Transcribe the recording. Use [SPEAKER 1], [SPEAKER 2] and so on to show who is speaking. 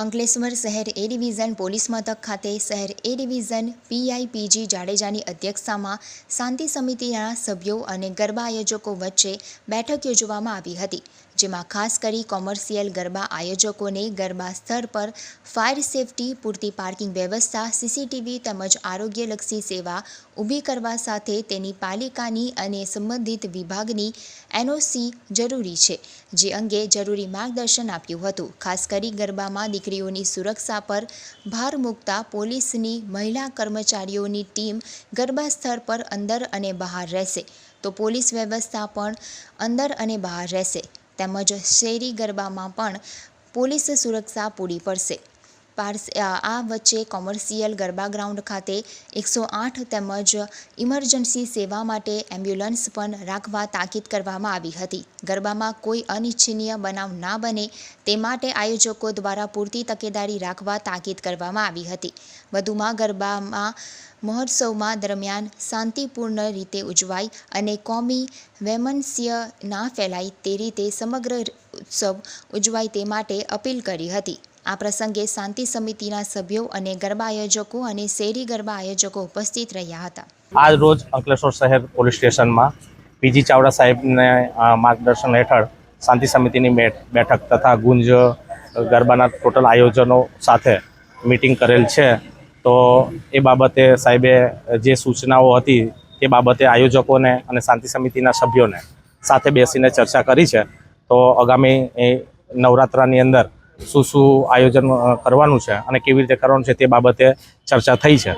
[SPEAKER 1] અંકલેશ્વર શહેર એ division police મથક ખાતે શહેર એ ડિવિઝન પીઆઈપીજી જાડેજાની અધ્યક્ષતામાં શાંતિ સમિતિના સભ્યો અને ગરબા આયોજકો વચ્ચે બેઠક યોજવામાં આવી હતી. જેમાં ખાસ કરી કોમર્શિયલ ગરબા આયોજકોને ગરબા સ્થળ પર ફાયર સેફટી, પૂરતી પાર્કિંગ વ્યવસ્થા, સીસીટીવી તેમજ આરોગ્યલક્ષી સેવા ઊભી કરવા સાથે તેની પાલિકાની અને સંબંધિત વિભાગની એનઓસી જરૂરી છે, જે અંગે જરૂરી માર્ગદર્શન આપ્યું હતું. ખાસ કરી ગરબામાં દીકરીઓની સુરક્ષા પર ભાર મૂકતા પોલીસની મહિલા કર્મચારીઓની ટીમ ગરબા સ્થળ પર અંદર અને બહાર રહેશે. તો પોલીસ વ્યવસ્થા પણ અંદર અને બહાર રહેશે. તેમજ શેરી ગરબામાં પણ પોલીસ સુરક્ષા પૂરી પડશે. પાર્સ આ વચ્ચે કોમર્શિયલ ગરબા ગ્રાઉન્ડ ખાતે એકસો આઠ તેમજ ઇમરજન્સી સેવા માટે એમ્બ્યુલન્સ પણ રાખવા તાકીદ કરવામાં આવી હતી. ગરબામાં કોઈ અનિચ્છનીય બનાવ ના બને તે માટે આયોજકો દ્વારા પૂરતી તકેદારી રાખવા તાકીદ કરવામાં આવી હતી. વધુમાં ગરબામાં મહોત્સવમાં દરમિયાન શાંતિપૂર્ણ રીતે ઉજવાય અને કોમી વૈમનસ્ય ના ફેલાય તે રીતે સમગ્ર ઉત્સવ ઉજવાય તે માટે અપીલ કરી હતી. આ પ્રસંગે શાંતિ સમિતિના સભ્યો અને ગરબા આયોજકો અને શેરી ગરબા આયોજકો ઉપસ્થિત રહ્યા હતા.
[SPEAKER 2] આજ રોજ અંકલેશ્વર શહેર પોલીસ સ્ટેશનમાં પીજી ચાવડા સાહેબને માર્ગદર્શન હેઠળ શાંતિ સમિતિની બેઠ- બેઠક તથા ગુંજ ગરબાના ટોટલ આયોજનો સાથે મિટિંગ કરેલ છે. તો એ બાબતે સાહેબે જે સૂચનાઓ હતી તે બાબતે આયોજકોને અને શાંતિ સમિતિના સભ્યોને સાથે બેસીને ચર્ચા કરી છે. તો આગામી નવરાત્રાની અંદર શું શું આયોજન કરવાનું છે અને કેવી રીતે કરવાનું છે તે બાબતે ચર્ચા થઈ છે.